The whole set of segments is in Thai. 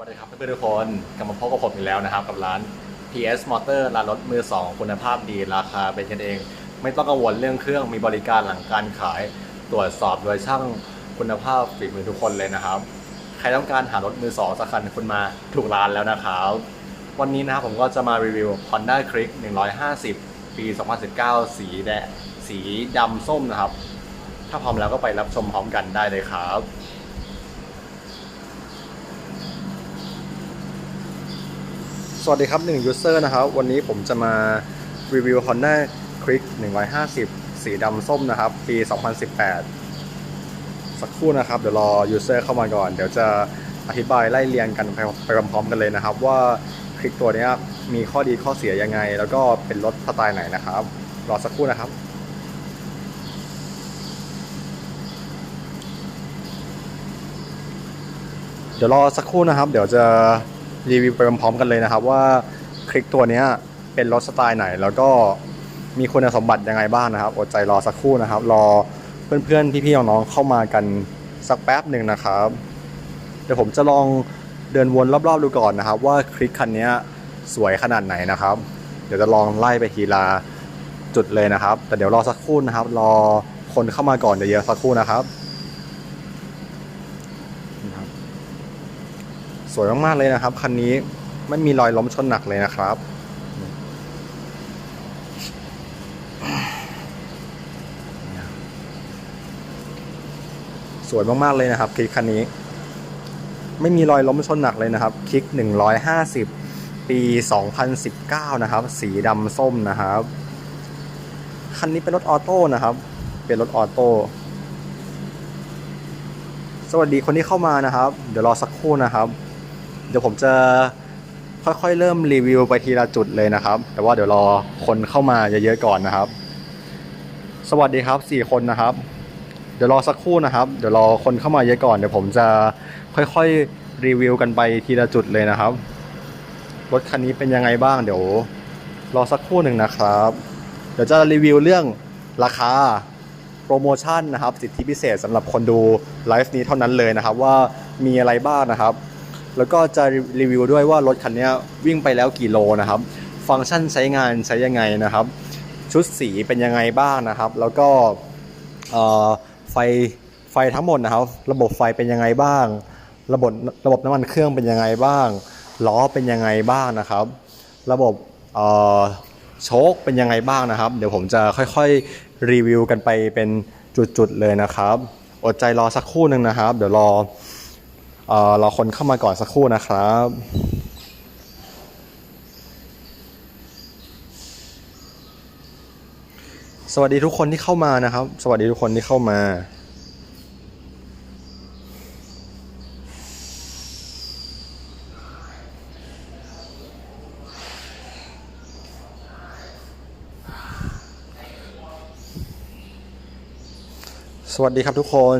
วัสดีครับเพื่อนๆทุกคนกลับมาพบกับผมอีกแล้วนะครับ กับร้าน PS Motor ร้านรถมือ 2 คุณภาพดีราคาเป็นกันเอง ไม่ต้องกังวลเรื่องเครื่องมีบริการหลังการขาย ตรวจสอบโดยช่างคุณภาพฝีมือทุกคนเลยนะครับ ใครต้องการหารถมือ 2สักคันคุณมาถูกร้านแล้วนะครับวันนี้นะครับผมก็จะมารีวิว Honda Click 150 ปี 2019 สีแดงสีดำส้มนะครับ ถ้าพร้อมแล้วก็ไปรับชมพร้อมกันได้เลยครับ สวัสดีครับ1 user นะครับ วันนี้ผมจะมารีวิว Honda Click 150 สีดำส้มนะครับ ปี 2018 สักครู่นะครับ เดี๋ยวรอ user เข้ามาก่อน เดี๋ยวจะอธิบายไล่เรียงกันไปไปพร้อมๆกันเลยนะครับ ว่าคลิกตัวนี้มีข้อดีข้อเสียยังไง แล้วก็เป็นรถสไตล์ไหนนะครับ รอสักครู่นะครับเดี๋ยวรอสักครู่นะครับ เดี๋ยวจะ รีวิวไปพร้อมๆกันเลยนะครับ ว่าคลิกตัวนี้เป็นรถสไตล์ไหน แล้วก็มีคุณสมบัติยังไงบ้างนะครับ อดใจรอสักครู่นะครับ รอเพื่อนๆพี่ๆน้องๆเข้ามากันสักแป๊บหนึ่งนะครับ เดี๋ยวผมจะลองเดินวนรอบๆดูก่อนนะครับ ว่าคลิกคันนี้สวยขนาดไหนนะครับ เดี๋ยวจะลองไล่ไปทีละจุดเลยนะครับ แต่เดี๋ยวรอสักครู่นะครับ รอคนเข้ามาก่อนเดี๋ยวเยอะสักครู่นะครับ สวยมากๆเลยนะครับ คันนี้ไม่มีรอยล้มชนหนักเลยนะครับ สวยมากๆเลยนะครับคลิกคันนี้ ไม่มีรอยล้มชนหนักเลยนะครับ คลิก 150 ปี 2019 นะครับ สีดำส้มนะครับ คันนี้เป็นรถออโต้นะครับ เป็นรถออโต้สวัสดีคนที่เข้ามานะครับ เดี๋ยวรอสักครู่นะครับ เดี๋ยวผมจะค่อยๆ เริ่มรีวิวไปทีละจุดเลยนะครับ แต่ว่าเดี๋ยวรอคนเข้ามาเยอะๆก่อนนะครับ สวัสดีครับสี่คนนะครับ เดี๋ยวรอสักครู่นะครับ เดี๋ยวรอคนเข้ามาเยอะก่อนเดี๋ยวผมจะค่อยๆรีวิวกันไปทีละจุดเลยนะครับรถคันนี้เป็นยังไงบ้างเดี๋ยวรอสักครู่หนึ่งนะครับ เดี๋ยวจะรีวิวเรื่องราคาโปรโมชั่นนะครับ สิทธิพิเศษสำหรับคนดูไลฟ์นี้เท่านั้นเลยนะครับ ว่ามีอะไรบ้างนะครับ แล้วก็จะรีวิวด้วยว่ารถคันนี้วิ่งไปแล้วกี่โลนะครับ ฟังก์ชันใช้งานใช้ยังไงนะครับ ชุดสีเป็นยังไงบ้างนะครับ แล้วก็ไฟไฟทั้งหมดนะครับ ระบบไฟเป็นยังไงบ้าง ระบบระบบน้ำมันเครื่องเป็นยังไงบ้างล้อเป็นยังไงบ้างนะครับ ระบบโชคเป็นยังไงบ้างนะครับ เดี๋ยวผมจะค่อยๆรีวิวกันไปเป็นจุดๆเลยนะครับ อดใจรอสักครู่หนึ่งนะครับ เดี๋ยวรอ เอ่อรอคนเข้ามาก่อนสักครู่นะครับสวัสดีทุกคนที่เข้ามานะครับ สวัสดีทุกคนที่เข้ามา สวัสดีครับทุกคน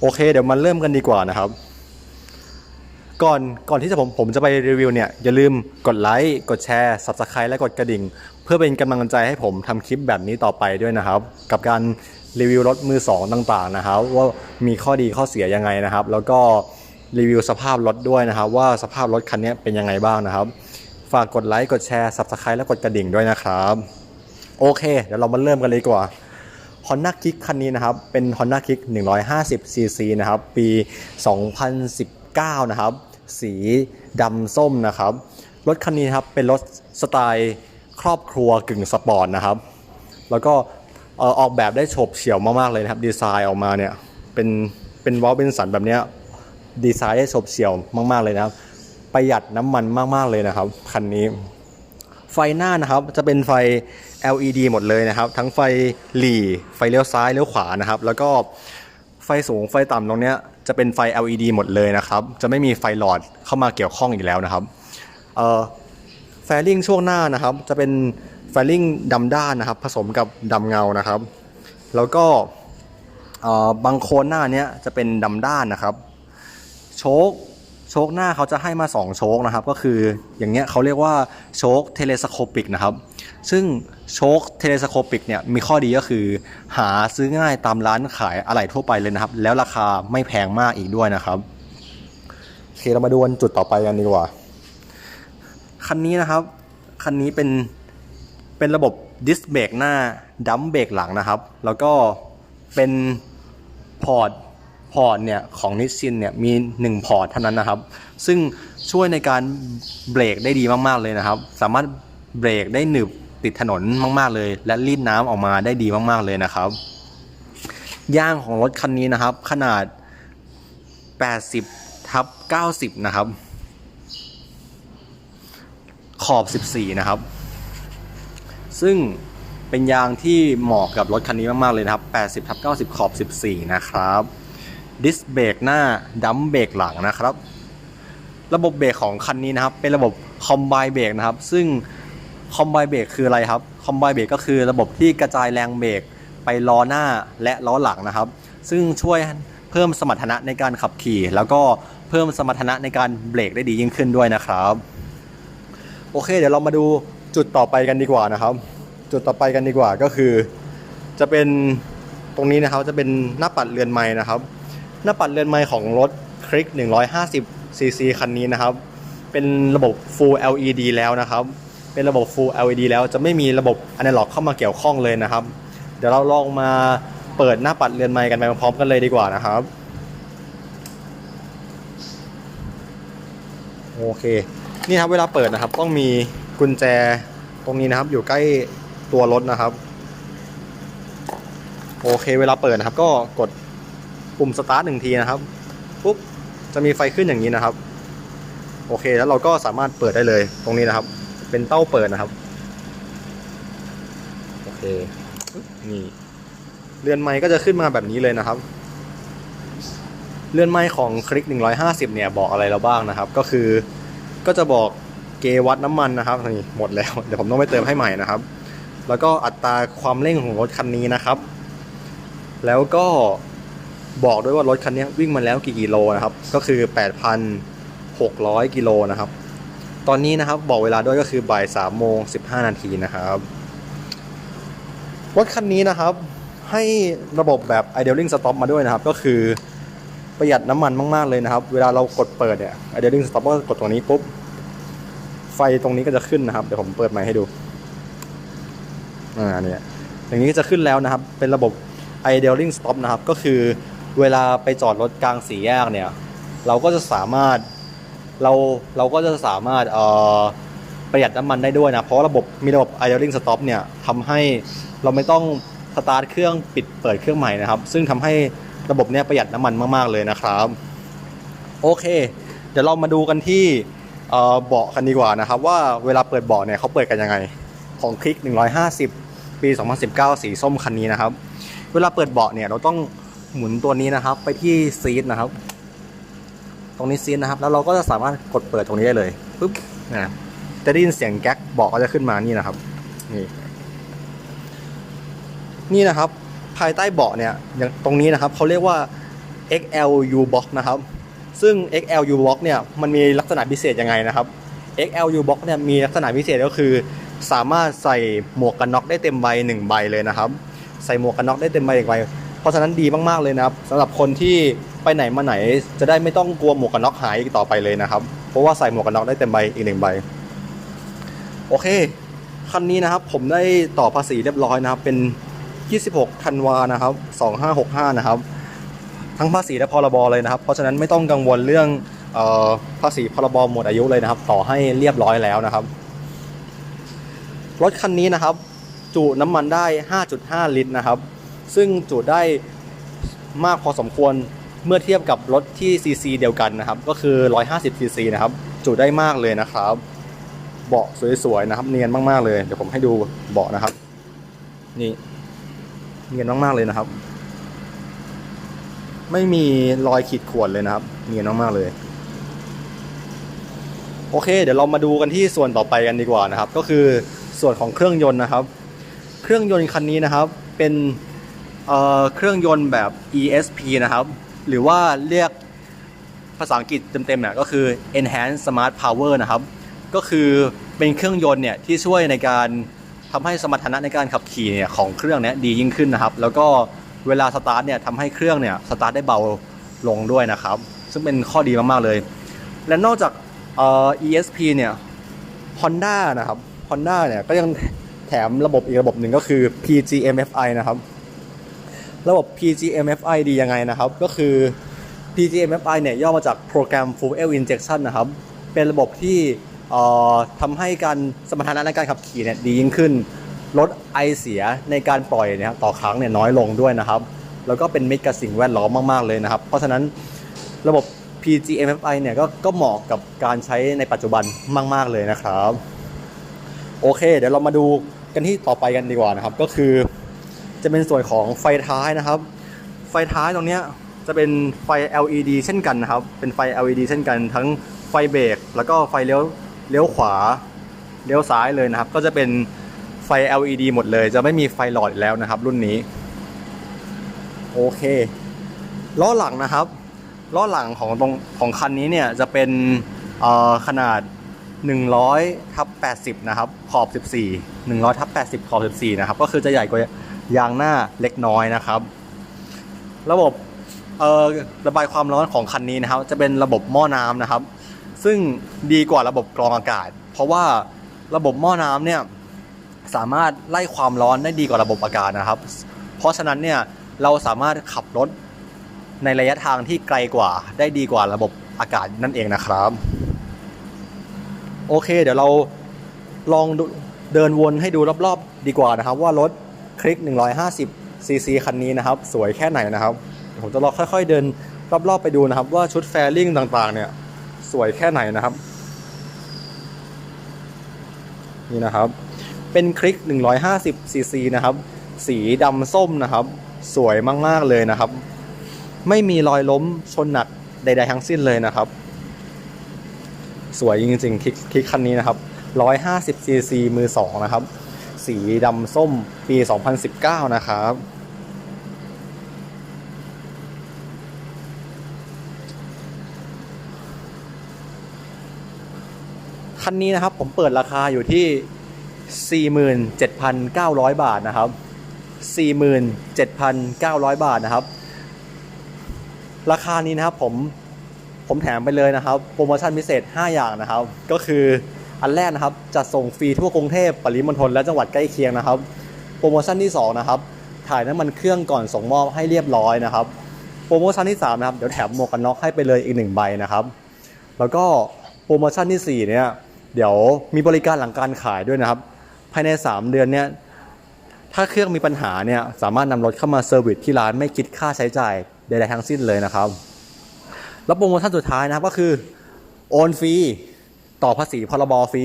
โอเค เดี๋ยวมาเริ่มกันดีกว่านะครับ ก่อนก่อนที่จะผมผมจะไปรีวิวเนี่ย อย่าลืมกดไลค์กดแชร์ subscribe และกดกระดิ่ง เพื่อเป็นกำลังใจให้ผมทำคลิปแบบนี้ต่อไปด้วยนะครับ กับการรีวิวรถมือสองต่างๆนะครับ ว่ามีข้อดีข้อเสียยังไงนะครับ แล้วก็รีวิวสภาพรถด้วยนะครับ ว่าสภาพรถคันนี้เป็นยังไงบ้างนะครับ ฝากกดไลค์กดแชร์ subscribe และกดกระดิ่งด้วยนะครับโอเค เดี๋ยวเรามาเริ่มกันเลยดีกว่า Honda Kick คันนี้นะครับ เป็น Honda Kick 150 cc นะครับ ปี 2019 นะครับ สีดำส้มนะครับ รถคันนี้ครับเป็นรถสไตล์ครอบครัวกึ่งสปอร์ตนะครับ แล้วก็ออกแบบได้โฉบเฉี่ยวมากๆเลยนะครับ ดีไซน์ออกมาเนี่ยเป็นเป็นวอลเบนสันแบบนี้ดีไซน์ได้โฉบเฉี่ยวมาก ๆเลยนะครับ ประหยัดน้ำมันมากๆเลยนะครับคันนี้ ไฟหน้านะครับจะเป็นไฟ LED หมดเลยนะครับ ทั้งไฟหลีไฟเลี้ยวซ้ายเลี้ยวขวานะครับ แล้วก็ไฟสูงไฟต่ำตรงเนี้ย จะเป็นไฟ LED หมดเลยนะครับ จะไม่มีไฟหลอดเข้ามาเกี่ยวข้องอีกแล้วนะครับเอ่อแฟลิงช่วงหน้านะครับ จะเป็นแฟลิงดำด้านนะครับ ผสมกับดำเงานะครับ แล้วก็เอ่อบางโคนหน้าเนี้ยจะเป็นดำด้านนะครับ โชค โชคหน้าเขาจะให้มา 2 โชคนะครับ ก็คืออย่างเงี้ยเขาเรียกว่าโชคเทเลสโคปิกนะครับ ซึ่งโชคเทเลสโคปิกเนี่ยมีข้อดีก็คือ หาซื้อง่ายตามร้านขายอะไหล่ทั่วไปเลยนะครับ แล้วราคาไม่แพงมากอีกด้วยนะครับโอเคเรามาดูกันจุดต่อไปกันดีกว่า คันนี้นะครับ คันนี้เป็นเป็นระบบดิสเบรกหน้าดัมเบรกหลังนะครับ แล้วก็เป็นพอร์ต พอร์ตเนี่ยของนิสซินเนี่ยมี 1 พอร์ตเท่านั้นนะครับ ซึ่งช่วยในการเบรกได้ดีมากๆเลยนะครับ สามารถเบรกได้หนึบติดถนนมากๆเลย และรีดน้ำออกมาได้ดีมากๆเลยนะครับยางของรถคันนี้นะครับ ขนาด 80ทับ90 นะครับ ขอบ 14 นะครับ ซึ่งเป็นยางที่เหมาะกับรถคันนี้มาก ๆ เลยนะครับ 80ทับ90 ขอบ 14 นะครับ ดิสเบรกหน้าดัมเบรกหลังนะครับ ระบบเบรกของคันนี้นะครับ เป็นระบบคอมไบเบรกนะครับ ซึ่งคอมไบเบรกคืออะไรครับคอมไบเบรกก็คือระบบที่กระจายแรงเบรกไปล้อหน้าและล้อหลังนะครับ ซึ่งช่วยเพิ่มสมรรถนะในการขับขี่ แล้วก็เพิ่มสมรรถนะในการเบรกได้ดียิ่งขึ้นด้วยนะครับ โอเค เดี๋ยวเรามาดูจุดต่อไปกันดีกว่านะครับ จุดต่อไปกันดีกว่าก็คือ จะเป็นตรงนี้นะครับจะเป็นหน้าปัดเรือนไม้นะครับ หน้าปัดเรือนไม้ของรถคลิก 150 cc คันนี้นะครับ เป็นระบบ Full LED แล้วนะครับ เป็นระบบ Full LED แล้วจะไม่มีระบบ Analog เข้ามาเกี่ยวข้องเลยนะครับ เดี๋ยวเราลองมาเปิดหน้าปัดเรือนไม้กันไปพร้อมกันเลยดีกว่านะครับ โอเค นี่ครับเวลาเปิดนะครับ ต้องมีกุญแจตรงนี้นะครับ อยู่ใกล้ตัวรถนะครับ โอเค เวลาเปิดนะครับ ก็กด ปุ่มสตาร์ทหนึ่งทีนะครับปุ๊บจะมีไฟขึ้นอย่างนี้นะครับ โอเคแล้วเราก็สามารถเปิดได้เลยตรงนี้นะครับ เป็นเต้าเปิดนะครับโอเคนี่เรือนไม้ก็จะขึ้นมาแบบนี้เลยนะครับเรือนไม้ของคลิก 150 เนี่ยบอกอะไรเราบ้างนะครับ ก็คือก็จะบอกเกวัดน้ำมันนะครับนี่หมดแล้วเดี๋ยวผมต้องไปเติมให้ใหม่นะครับ แล้วก็อัตราความเร่งของรถคันนี้นะครับ แล้วก็ บอกด้วยว่ารถคันนี้วิ่งมาแล้วกี่กิโลนะครับ ก็คือ 8,600 กิโลนะครับ ตอนนี้นะครับบอกเวลาด้วยก็คือบ่าย3โมง15 นาทีนะครับรถคันนี้นะครับ ให้ระบบแบบ idling stop มาด้วยนะครับ ก็คือประหยัดน้ำมันมาก ๆ เลยนะครับ เวลาเรากดเปิดเนี่ย idling stop ก็กดตรงนี้ปุ๊บ ไฟตรงนี้ก็จะขึ้นนะครับ เดี๋ยวผมเปิดไมค์ให้ดู อ่าเนี่ยอย่างนี้ก็จะขึ้นแล้วนะครับ เป็นระบบ idling stop นะครับ ก็คือ เวลาไปจอดรถกลางสี่แยกเนี่ย เราก็จะสามารถเราเราก็จะสามารถเอ่อประหยัดน้ำมันได้ด้วยนะ เพราะระบบมีระบบ idling stop เนี่ยทำให้เราไม่ต้องสตาร์ทเครื่องปิดเปิดเครื่องใหม่นะครับ ซึ่งทำให้ระบบเนี่ยประหยัดน้ำมันมากๆเลยนะครับ โอเค เดี๋ยวเรามาดูกันที่เอ่อเบาะกันดีกว่านะครับ ว่าเวลาเปิดเบาะเนี่ยเขาเปิดกันยังไง ของคลิก 150 ปี 2019 สีส้มคันนี้นะครับ เวลาเปิดเบาะเนี่ยเราต้อง หมุนตัวนี้นะครับ ไปที่ซีทนะครับ ตรงนี้ซีทนะครับ แล้วเราก็จะสามารถกดเปิดตรงนี้ได้เลยปุ๊บนะจะได้ยินเสียงแก๊กเบาะก็จะขึ้นมานี่นะครับนี่นี่นะครับ ภายใต้เบาะเนี่ยอย่างตรงนี้นะครับเขาเรียกว่า XLU box นะครับ ซึ่ง XLU box เนี่ยมันมีลักษณะพิเศษยังไงนะครับ XLU box เนี่ยมีลักษณะพิเศษก็คือ สามารถใส่หมวกกันน็อกได้เต็มใบหนึ่งใบเลยนะครับ ใส่หมวกกันน็อกได้เต็มใบอีกใบ ราะฉะนั้นดีมากๆเลยนะครับสำหรับคนที่ไปไหนมาไหนจะได้ไม่ต้องกลัวหมวกกันน็อกหายอีกต่อไปเลยนะครับ เพราะว่าใส่หมวกกันน็อกได้เต็มใบอีกหนึ่งใบ โอเค คันนี้นะครับผมได้ต่อภาษีเรียบร้อยนะครับ เป็น 26ธันวานะครับ 2565 นะครับ ทั้งภาษีและพรบเลยนะครับ เพราะฉะนั้นไม่ต้องกังวลเรื่องออภาษีพรบหมดอายุเลยนะครับ ต่อให้เรียบร้อยแล้วนะครับ รถคันนี้นะครับ จุน้ำมันได้ 5.5 ลิตรนะครับ ซึ่งจุได้มากพอสมควรเมื่อเทียบกับรถที่ซีซีเดียวกันนะครับ ก็คือ 150ซีซีนะครับ จุได้มากเลยนะครับ เบาะสวยๆนะครับ เนียนมากๆเลย เดี๋ยวผมให้ดูเบาะนะครับ นี่ เนียนมากๆเลยนะครับ ไม่มีรอยขีดข่วนเลยนะครับ เนียนมากๆเลย โอเค เดี๋ยวเรามาดูกันที่ส่วนต่อไปกันดีกว่านะครับ ก็คือส่วนของเครื่องยนต์นะครับ เครื่องยนต์คันนี้นะครับ เป็น เครื่องยนต์แบบ ESP นะครับ หรือว่าเรียกภาษาอังกฤษเต็มๆเนี่ยก็คือ Enhanced Smart Power นะครับ ก็คือเป็นเครื่องยนต์เนี่ยที่ช่วยในการทำให้สมรรถนะในการขับขี่เนี่ยของเครื่องเนี้ยดียิ่งขึ้นนะครับ แล้วก็เวลาสตาร์ทเนี่ยทำให้เครื่องเนี่ยสตาร์ทได้เบาลงด้วยนะครับ ซึ่งเป็นข้อดีมากๆเลย และนอกจากเอ่อ ESP เนี่ย Honda นะครับ Honda เนี่ยก็ยังแถมระบบอีกระบบหนึ่งก็คือ PGMFI นะครับ ระบบ PGMFI ดียังไงนะครับ ก็คือ PGMFI เนี่ยย่อมาจาก Program Fuel Injection นะครับ เป็นระบบที่ทำให้การสมรรถนะในการขับขี่เนี่ยดียิ่งขึ้น ลดไอเสียในการปล่อยเนี่ยต่อครั้งเนี่ยน้อยลงด้วยนะครับ แล้วก็เป็นมิตรกับสิ่งแวดล้อมมาก ๆ เลยนะครับ เพราะฉะนั้นระบบ PGMFI เนี่ยก็ก็เหมาะกับการใช้ในปัจจุบันมาก ๆ เลยนะครับ โอเค เดี๋ยวเรามาดูกันที่ต่อไปกันดีกว่านะครับ ก็คือ จะเป็นส่วนของไฟท้ายนะครับ ไฟท้ายตรงนี้จะเป็นไฟ LED เช่นกันนะครับ เป็นไฟ LED เช่นกัน ทั้งไฟเบรกแล้วก็ไฟเลี้ยวเลี้ยวขวาเลี้ยวซ้ายเลยนะครับ ก็จะเป็นไฟ LED หมดเลย จะไม่มีไฟหลอดแล้วนะครับ รุ่นนี้ โอเคล้อหลังนะครับล้อหลังของตรงของคันนี้เนี่ยจะเป็นขนาด 100ทับ80 นะครับ ขอบ 14 100ทับ80 ขอบ 14 นะครับ ก็คือจะใหญ่กว่า ยางหน้าเล็กน้อยนะครับ ระบบเอ่อระบายความร้อนของคันนี้นะครับ จะเป็นระบบหม้อน้ำนะครับ ซึ่งดีกว่าระบบกรองอากาศ เพราะว่าระบบหม้อน้ำเนี่ยสามารถไล่ความร้อนได้ดีกว่าระบบอากาศนะครับ เพราะฉะนั้นเนี่ยเราสามารถขับรถในระยะทางที่ไกลกว่าได้ดีกว่าระบบอากาศนั่นเองนะครับ โอเค เดี๋ยวเราลองเดินวนให้ดูรอบๆ ดีกว่านะครับ ว่ารถ คลิก 150ซีซีคันนี้นะครับ สวยแค่ไหนนะครับ ผมจะลองค่อย ๆ เดินรอบๆไปดูนะครับ ว่าชุดแฟริ่งต่างๆ เนี่ย สวยแค่ไหนนะครับ นี่นะครับ เป็นคลิก 150ซีซีนะครับ สีดำส้มนะครับ สวยมากๆเลยนะครับ ไม่มีรอยล้มชนหนักใด ๆ ทั้งสิ้นเลยนะครับ สวยจริงๆคลิกคลิกคันนี้นะครับ 150ซีซีมือ2นะครับ สีดำส้มปี 2019 นะครับ คันนี้นะครับผมเปิดราคาอยู่ที่ 47,900 บาทนะครับ 47,900 บาทนะครับ ราคานี้นะครับผมผมแถมไปเลยนะครับ โปรโมชั่นพิเศษ 5 อย่างนะครับ ก็คือ อันแรกนะครับจะส่งฟรีทั่วกรุงเทพปริมณฑลและจังหวัดใกล้เคียงนะครับ โปรโมชั่นที่2นะครับถ่ายน้ำมันเครื่องก่อนส่งมอบให้เรียบร้อยนะครับโปรโมชั่นที่3นะครับเดี๋ยวแถมหมวกกันน็อกให้ไปเลยอีกหนึ่งใบนะครับ แล้วก็โปรโมชั่นที่4เนี่ยเดี๋ยวมีบริการหลังการขายด้วยนะครับ ภายใน 3 เดือนเนี่ยถ้าเครื่องมีปัญหาเนี่ยสามารถนำรถเข้ามาเซอร์วิสที่ร้านไม่คิดค่าใช้จ่ายใดๆทั้งสิ้นเลยนะครับ แล้วโปรโมชั่นสุดท้ายนะครับก็คือโอนฟรี ต่อภาษีพรบฟรี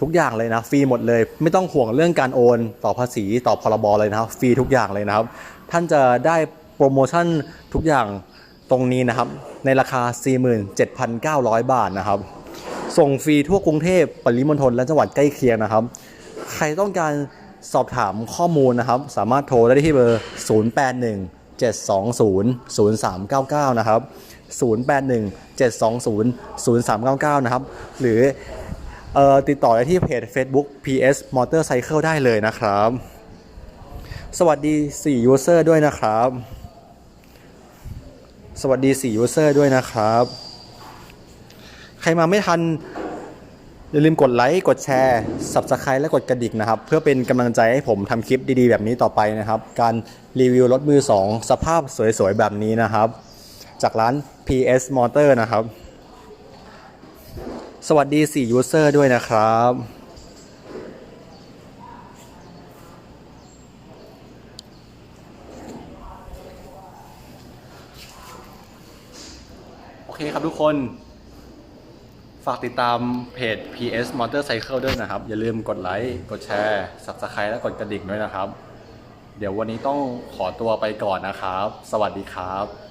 ทุกอย่างเลยนะฟรีหมดเลย ไม่ต้องห่วงเรื่องการโอน ต่อภาษีต่อพรบเลยนะครับฟรีทุกอย่างเลยนะครับ ท่านจะได้โปรโมชั่นทุกอย่างตรงนี้นะครับ ในราคา 47,900 บาทนะครับ ส่งฟรีทั่วกรุงเทพปริมณฑลและจังหวัดใกล้เคียงนะครับ ใครต้องการสอบถามข้อมูลนะครับ สามารถโทรได้ที่เบอร์ 081 720 0399 นะครับ 081 720 0399 นะครับ หรืออติดต่อได้ที่เพจ Facebook PS Motorcycle ได้เลยนะครับ สวัสดี 4 user ด้วยนะครับ สวัสดี 4 user ด้วยนะครับ ใครมาไม่ทันอย่าลืมกดไลค์ กดแชร์ Subscribe และกดกระดิ่งนะครับ เพื่อเป็นกำลังใจให้ผมทำคลิปดีๆ แบบนี้ต่อไปนะครับ การรีวิวรถมือ 2 สภาพสวยๆ แบบนี้นะครับ จากร้าน PS Motor นะครับ สวัสดี 4 user ด้วยนะครับ โอเคครับทุกคน ฝากติดตามเพจ PS Motorcycle ด้วยนะครับ อย่าลืมกดไลค์ กดแชร์ Subscribe และกดกระดิ่งด้วยนะครับ เดี๋ยววันนี้ต้องขอตัวไปก่อนนะครับ สวัสดีครับ